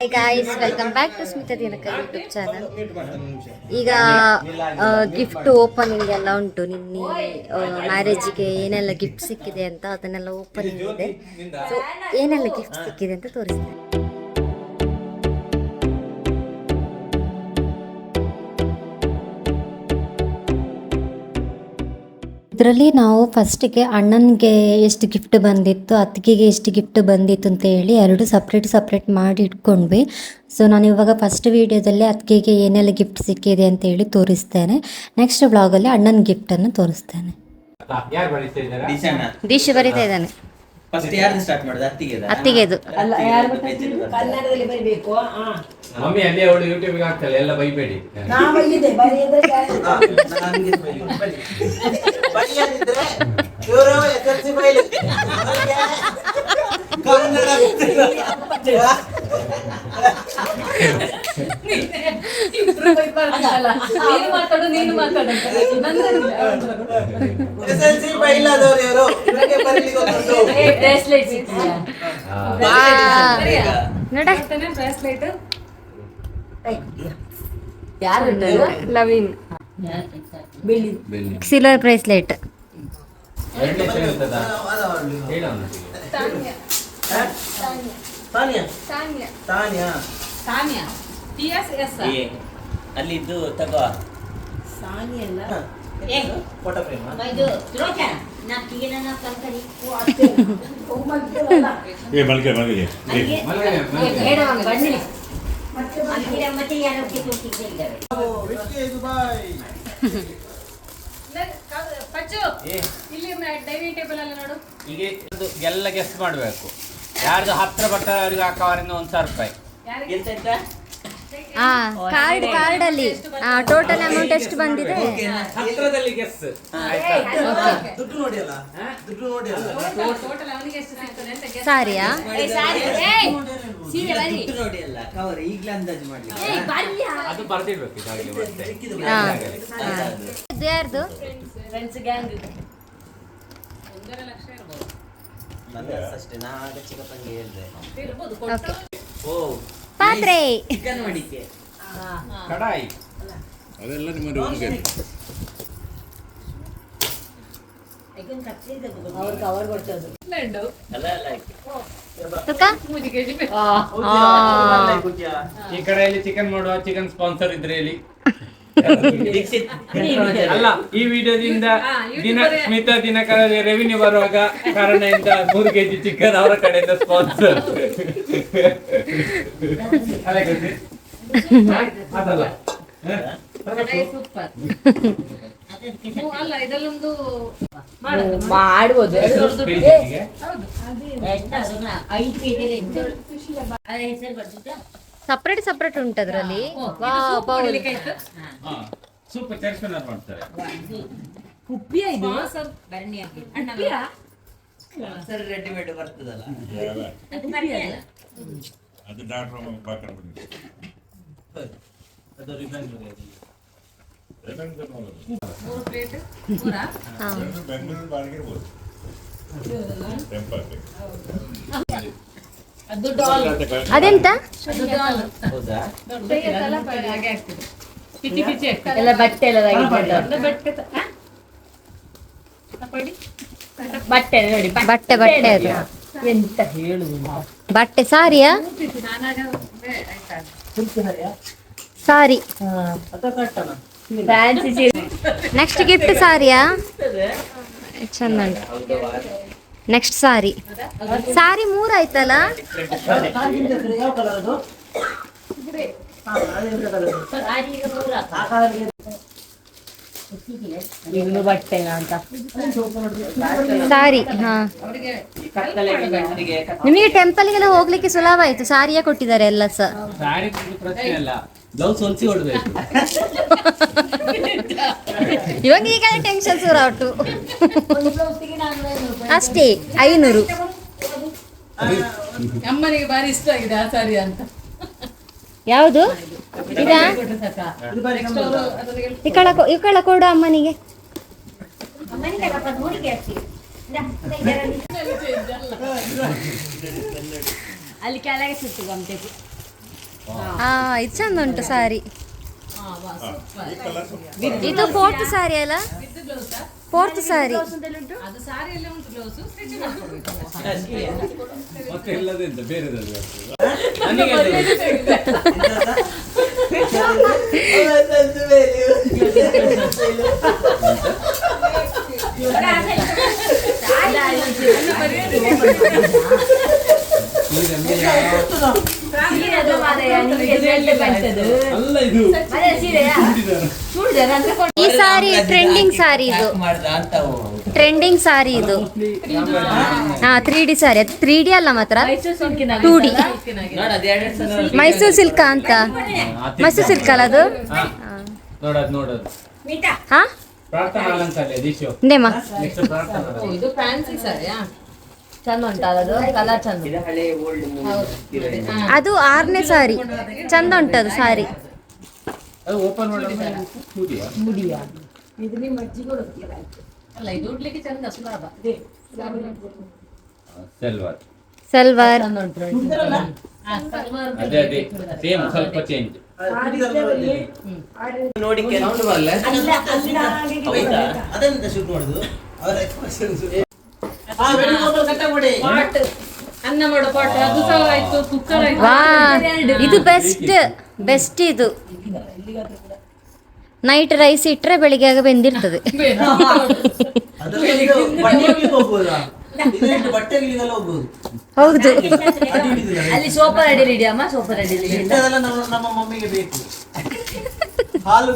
Hi guys welcome back to Smita ದಿನಕ YouTube channel ಈಗ gift opening ಎಲ್ಲ ಉಂಟು. ನಿನ್ನೆ ಮ್ಯಾರೇಜಿಗೆ ಏನೆಲ್ಲ ಗಿಫ್ಟ್ ಸಿಕ್ಕಿದೆ ಅಂತ ಅದನ್ನೆಲ್ಲ ಓಪನಿಂಗ್ ಇದೆ. ಸೊ ಏನೆಲ್ಲ ಗಿಫ್ಟ್ ಸಿಕ್ಕಿದೆ ಅಂತ ತೋರಿಸ್ತೇನೆ. ಇದರಲ್ಲಿ ನಾವು ಫಸ್ಟಿಗೆ ಅಣ್ಣನಿಗೆ ಎಷ್ಟು ಗಿಫ್ಟ್ ಬಂದಿತ್ತು ಅತ್ತಿಗೆಗೆ ಎಷ್ಟು ಗಿಫ್ಟ್ ಬಂದಿತ್ತು ಅಂತ ಹೇಳಿ ಎರಡು ಸಪ್ರೇಟ್ ಸಪ್ರೇಟ್ ಮಾಡಿ ಇಟ್ಕೊಂಡ್ವಿ. ಸೊ ನಾನು ಇವಾಗ ಫಸ್ಟ್ ವೀಡಿಯೋದಲ್ಲಿ ಅತ್ತಿಗೆಗೆ ಏನೆಲ್ಲ ಗಿಫ್ಟ್ ಸಿಕ್ಕಿದೆ ಅಂತ ಹೇಳಿ ತೋರಿಸ್ತೇನೆ. ನೆಕ್ಸ್ಟ್ ಬ್ಲಾಗಲ್ಲಿ ಅಣ್ಣನ ಗಿಫ್ಟನ್ನು ತೋರಿಸ್ತೇನೆ. ಯಾರು ಬರೀತಾ ಇದ್ದಾರಾ? ಡಿಸೈನ್ ದಿಶ್ ಬರಿತಾ ಇದ್ದಾನೆ. ಫಸ್ಟ್ ಯಾರ್ದು ಸ್ಟಾರ್ಟ್ ಮಾಡುದು? ಅತ್ತಿಗೆ ಅತ್ತಿಗೆದು ಕನ್ನಡದಲ್ಲಿ ಬರಬೇಕು ಹಾ ಮಮ್ಮಿ ಅಲ್ಲಿ ಅವಳು ಯೂಟ್ಯೂಬ್ಗೆ ಹಾಕ್ತಾಳೆ ಎಲ್ಲ ಬೈಬೇಡಿ. ನಾ ಬೈದೆ ಬರೆಯದ್ರೆ ಇವರು ಎಸ್ ಎಲ್ ಸಿ ಬೈಲಿ. ಕನ್ನಡ ನೀನು ಮಾತಾಡು ನೀನು ಮಾತಾಡು ಎಸ್ ಎಲ್ ಸಿ ಬೈಲಾದವ್ರು ಇವರು ಇವರಿಗೆ ಬರೀಲಿಕ್ಕೆ ಗೊತ್ತುಂಟು. ಬ್ರೇಸ್ಲೆಟ್ ಸಿಕ್ಕಿಲ್ಲ ನೋಡ ಬ್ರೇಸ್ಲೆಟ್ ಯಾರು ಲವಿನ್. Silver bracelet Taniya. Taniya. Taniya? T S S. ಅಲ್ಲಿದ್ದು ತಗೋ. ಸಾನಿ ಅಲ್ಲ? ಫೋಟೋ ಫ್ರೇಮ್ ಏ ಮಲ್ಕೆ ಮಲ್ಗೆ ಏ. ಮಲ್ಗನೆ, ಮಲ್ಗನೆ. ಪಚ್ಚು. ಏ. ಇಲ್ಲಿ ಡೈನಿಂಗ್ ಟೇಬಲ್ ಎಲ್ಲ ನೋಡು. ಈಗ ಇದು ಎಲ್ಲ ಗೆಸ್ ಮಾಡಬೇಕು. ಯಾರ್ದು ಹತ್ರ ಬಟ್ಟವರಿಗೆ ಹಾಕವರಿಂದ ಒಂದು ಸಾವಿರ ರೂಪಾಯಿ. ಎಂತ ಎಂತ ಹಾ ಕಾರ್ಡ್ ಕಾರ್ಡ್ ಅಲ್ಲಿ. ಟೋಟಲ್ ಅಮೌಂಟ್ ಎಷ್ಟು ಬಂದಿದೆ? ಹತ್ರದಲ್ಲಿ ಗೆಸ್ ದುಡ್ಡು ನೋಡಿ ಅಲ್ಲ. ದುಡ್ಡು ನೋಡಿ ಅಲ್ಲ. ಟೋಟಲ್ ಅವನಿಗೆ ಎಷ್ಟು ಸಿಗ್ತದೆ ಅಂತ ಗೆಸ್ ಸಾರಿಯಾ? ದುಡ್ಡು ನೋಡಿ ಅಲ್ಲ. ಕವರ್ ಈಗಲೇ ಅಂದಾಜು ಮಾಡ್ಲಿಕ್ಕೆ. ಅದು ಬರ್ದಿಡ್ಬೇಕು ಹಾಗೆ ಮತ್ತೆ. ಇದು ಯಾರ್ದು? ಫ್ರೆಂಡ್ಸ್ ಗ್ಯಾಂಗ್ ಒಂದರ ಲಕ್ಷ ಇರಬಹುದು ನನ್ನ ಅಷ್ಟೇ. ನಾ ಆಗ ಚಿಕ್ಕಪ್ಪಂಗೆ ಹೇಳಿದೆ. ಇರಬಹುದು ಓ ಪಾತ್ರೆ ಚಿಕನ್ ಮಾಡಿಕೆ ಕಡಾಯಿ ಅದೆಲ್ಲ ನಿಮ್ಮ ರೂಮ್ಗೆ ಅವ್ರು ಕವರ್ ಕೊಡ್ತದ್ದು ಲಡ್ಡು ಅಲ್ಲ ಅಲ್ಲ ತುಕ ಮೂಜಿ ಕೆಜಿ ಬೇಕು ಈ ಕಡೆಯಲ್ಲಿ ಚಿಕನ್ ಮಾಡುವ ಚಿಕನ್ ಸ್ಪಾನ್ಸರ್ ಇದ್ರೆ ಹೇಳಿ ದೀಕ್ಷಿತ್ ಅಲ್ಲ ಈ ವಿಡಿಯೋದಿಂದ ದಿನ ಸ್ಮಿತ ದಿನಕರ ರೆವಿನ್ಯೂ ಬರುವಾಗ ಕಾರಣದಿಂದ ಮೂರು ಕೆಜಿ ಚಿಕನ್ ಅವರ ಕಡೆಯಿಂದ ಸ್ಪಾನ್ಸರ್ ಅದಲ್ಲ. ಮಾಡ್ಬೋದು ಅಲ್ಲ ಇದಲ್ಲೊಂದು ಮಾಡೋದು ಮಾಡ್ಬೋದು. ಬೇಯಿಸಿಗೆ? ಸಪ್ರೇಟ್ ಸಪ್ರೇಟ್ ಉಂಟು ಅದರಲ್ಲಿ. ಸೂಪರ್ ಚರ್ಸ್ಪನ್ನರ್ ಮಾಡ್ತಾರೆ. ಸರ್ ಸರ್ ರೆಡಿಮೇಡ್ ಬರ್ತದಲ್ಲ? ಅದು ಡಾಕ್ಟರ್ ಅದು ರಿಬನ್ ಮೂರು ಪ್ಲೇಟ್ ಪೂರಾ ಬೆಂಗಳೂರು ಟೆಂಪಲ್ ಅದೆಂತ? ಎಲ್ಲ ಬಟ್ಟೆ ಎಲ್ಲ ಬಟ್ಟೆ ತ- ಆ? ಬಟ್ಟೆ ನೋಡಿ ಬಟ್ಟೆ ಬಟ್ಟೆ ಅದು. ಎಂತ ಹೇಳುದು? ಬಟ್ಟೆ ಸಾರಿಯಾ? ಸಾರಿ. Next gift ಸಾರಿಯಾ? ಚಂದ ಉಂಟು ಹೌದವಾ ನೆಕ್ಸ್ಟ್ ಸಾರಿ ಸಾರಿ ಮೂರಾಯ್ತಲ್ಲ ಆಯ್ತಲ್ಲ? ಸಾರಿ ಹಾ. ನಿಮಗೆ ಟೆಂಪಲ್ಗೆಲ್ಲ ಹೋಗ್ಲಿಕ್ಕೆ ಸುಲಭ ಆಯ್ತು. ಸಾರಿಯೇ ಕೊಟ್ಟಿದ್ದಾರೆ ಎಲ್ಲ ಸಹ ಬ್ಲೌಸ್ ಹೊಲಿಸಿ ಹೊಡ್ಬೇಕು ಇವಾಗ ಈಗ ಟೆನ್ಷನ್ ಶುರು ಅಷ್ಟೇ ಐನೂರು. ಅಮ್ಮನಿಗೆ ಬಾರಿ ಇಷ್ಟ ಆಗಿದೆ ಆ ಸಾರಿ ಅಂತ. ಯಾವುದು? ಇದಾ? ಇಕಳ ಇಕಳ ಕೊಡು ಅಮ್ಮನಿಗೆ. ಅಲ್ಲಿ ಕೆಳಗೆ ಸುತ್ತು ಗಮತೆ ಹಾ ಇದು ಚಂದ ಉಂಟು ಸಾರಿ ಈ ಕಲರ್ ಇದು ಫೋರ್ತ್ ಸಾರಿ ಅಲ್ಲ ಫೋರ್ತ್ ಸಾರಿ ಈ ಸಾರಿ ಟ್ರೆಂಡಿಂಗ್ ಸಾರಿ ಇದು ಟ್ರೆಂಡಿಂಗ್ ಸಾರಿ ಇದು ಹಾ ತ್ರೀ ಡಿ ಸಾರಿ ಅದು ತ್ರೀ ಡಿ ಅಲ್ಲ ಮಾತ್ರ ಟೂ ಡಿ ಮೈಸೂರು ಸಿಲ್ಕ ಅಂತ ಮೈಸೂರು ಸಿಲ್ಕ ಅಲ್ಲ ಅದು ಹಾ. ಚಂದ ಉಂಟಲ್ಲ ಅದು ಕಲರ್ ಚಂದ ಅದು ಆರನೇ ಸಾರಿ. ಚಂದ ಉಂಟದು ಸಾರಿ. ಓಪನ್ ಮಾಡಿದ್ರೆ ಮುಡಿಯಾ? ಅಲ್ಲ ಇದು ಚಂದ ಸುಲಭ. ಸೆಲ್ವಾರ್. ನೋಡಿ ಅನ್ನ ಮಾಡೋ ಪಾಟ್. ಅದು ಸಹ ಆಯ್ತು ಕುಕ್ಕರ್ ಆಯ್ತು. ವಾ. ಇದು ಬೆಸ್ಟ್ ಬೆಸ್ಟ್ ಇದು. ನೈಟ್ ರೈಸ್ ಇಟ್ರೆ ಬೆಳಿಗ್ಗೆ ಆಗ ಬೆಂದಿರ್ತದೆ. ಹೌದು. ಅಲ್ಲಿ ಸೋಪ ರೆಡಿ ಅಮ್ಮ ಸೋಪ ರೆಡಿ ನಮ್ಮ ಮಮ್ಮಿಗೆ ಬೇಕು. ಹಾಲು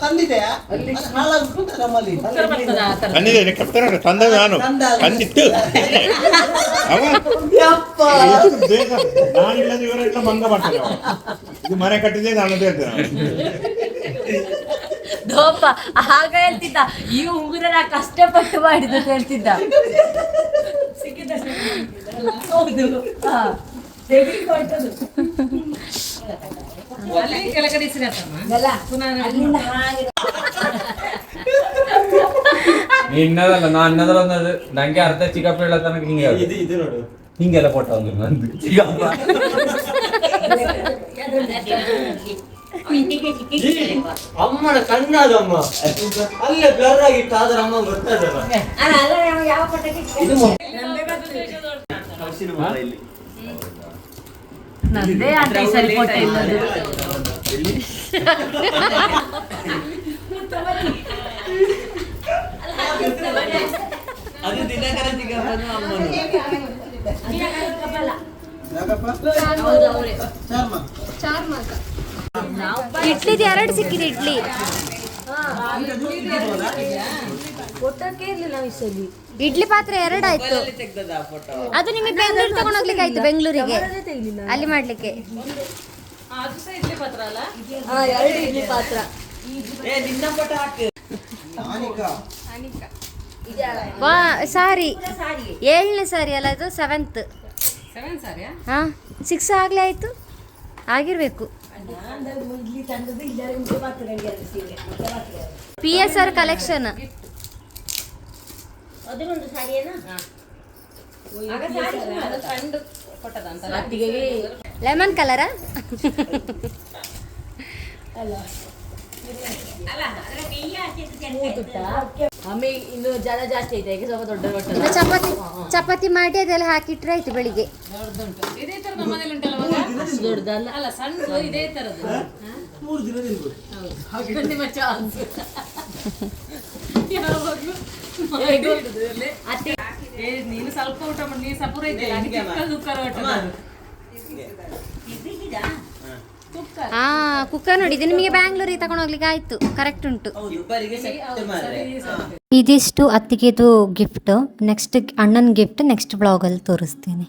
ತಂದಿದೆಯಾ ಹಾಳಾಗ್ಬಿಟ್ಟು ನಮ್ಮಲ್ಲಿ. ತಂದಿದ್ದೇನೆ ಕೆಪ್ತರ ತಂದ ನಾನು. ತಂದ. ತಂದಿತ್ತು ಅವ? ಯಪ್ಪ. ಎಷ್ಟು ಬೇಗ. ನಾನಿಲ್ಲದ ಇವರೆಲ್ಲ ಭಂಗ ಮಾಡ್ತಾರೆ ಇದು ಮನೆ ಕಟ್ಟಿದೆ ನಾನು ಹೇಳ್ತೇನೆ ದೋಪ ಆಗ ಹೇಳ್ತಿದ್ದ ಈ ಉಂಗುರ ನಾ ಕಷ್ಟಪಟ್ಟು ಮಾಡಿದ್ದು ಹೇಳ್ತಿದ್ದ. ಹೌದು ಹಾ. ತೆಗಿಕೊಟ್ಟದ್ದು. ಅಲ್ಲಿ ಕೆಳಗಡೆ ಇಸಿರತ್ತಮ್ಮ ಅಲ್ಲ, ಪುನಃ ಅಲ್ಲಿಂದ ಹಾಗೆ ನಿನ್ನದಲ್ಲ ನಾ ಅನ್ನದ್ರಲ್ಲಿ ಒಂದದು ನಂಗೆ ಅರ್ಧ ಚಿಕ್ಕಪ್ಪ ಹೇಳೋ ತನಕ ಹಿಂಗೆ ಹೇಳ್ದೆ. ಇದು ಇದು ನೋಡು ಹಿಂಗೆಲ್ಲ ಫೋಟೋ ಒಂದು ನಂದು ಚಿಕ್ಕಪ್ಪ ಅಮ್ಮನ ಕಣ್ಣಾದಮ್ಮ ಅಲ್ಲೇ ಬ್ಲರ್ ಆಗಿತ್ತು ಆದ್ರೆ ಅಮ್ಮ ಗೊತ್ತಾದಲ್ಲ ಮರ ಇಲ್ಲಿ? ನಂದೇ ಅಂತ ಈ ಸರಿ ಫೋಟೋ ಇಲ್ಲದು ಅದು ದಿನಕರ ಚಿಕ್ಕಪ್ಪನು ಅಮ್ಮನು. ಇಡ್ಲಿದು ಎರಡು ಸಿಕ್ಕಿದೆ ಇಡ್ಲಿ. ಫೋಟೋಕ್ಕೆ ಇರ್ಲಿಲ್ಲ ನಾವು ಈ ಸಲಿ. ಇಡ್ಲಿ ಪಾತ್ರೆ ಎರಡಾಯ್ತು ಅದು ನಿಮಗೆ ಬೆಂಗಳೂರು ತಗೊಂಡು ಹೋಗ್ಲಿಕ್ಕೆ ಆಯ್ತು ಬೆಂಗಳೂರಿಗೆ. ಅಲ್ಲಿ ಮಾಡ್ಲಿಕ್ಕೆ. ಅದು ಸಹ ಇಡ್ಲಿ ಪತ್ರ ಅಲ್ಲ? ಹಾ ಎರಡು ಇಡ್ಲಿ ಪಾತ್ರ. ಏ ನಿನ್ನ ಫೋಟೋ ಹಾಕು. ವಾ ಸಾರಿ. ಏಳನೇ ಸಾರಿ ಅಲ್ಲ ಅದು ಸೆವೆಂತ್ ಸೆವೆನ್ ಸಾರಿಯಾ? ಹಾ ಸಿಕ್ಸ್ ಆಗ್ಲೇ ಆಯ್ತು. ಆಗಿರ್ಬೇಕು. ಪಿ ಎಸ್ ಆರ್ ಕಲೆಕ್ಷನ್ ಅದು ಫ್ರೆಂಡ್ ಕೊಟ್ಟದ ಅಂತ ಅತ್ತಿಗೆ ಲೆಮನ್ ಕಲರಾ ಆಮೇಲೆ ಇನ್ನು ಜನ ಜಾಸ್ತಿ ಐತೆ ಈಗ ಸ್ವಲ್ಪ ದೊಡ್ಡ ಲೆಮನ್ ಇನ್ನು ಚಪಾತಿ ಚಪಾತಿ ಮಾಡಿ ಅದೆಲ್ಲ ಹಾಕಿಟ್ರೆ ಆಯ್ತು ಬೆಳಿಗ್ಗೆ. ಇದೇ ತರ ನಮ್ಮನೇಲಿ ಉಂಟಲ್ಲ ದೊಡ್ಡದಲ್ಲ. ಅಲ್ಲ ಸಣ್ಣದು ಇದೇ ತರದ್ದು. ಮೂರು ದಿನ ಅತ್ತೆ ನೀನು ಸ್ವಲ್ಪ ಊಟ ಮಾಡಿ ನೀನು ಸಪೂರ ಹಾ. ಕುಕ್ಕರ್? ನೋಡಿ ಇದು ನಿಮಗೆ ಬ್ಯಾಂಗ್ಳೂರಿಗೆ ತಗೊಂಡು ಹೋಗ್ಲಿಕ್ಕೆ ಆಯ್ತು. ಕರೆಕ್ಟ್ ಉಂಟು. ಇದಿಷ್ಟು ಅತ್ತಿಗೆದು ಗಿಫ್ಟ್ ನೆಕ್ಸ್ಟ್ ಅಣ್ಣನ ಗಿಫ್ಟ್ ನೆಕ್ಸ್ಟ್ ಬ್ಲಾಗಲ್ಲಿ ತೋರಿಸ್ತೀನಿ.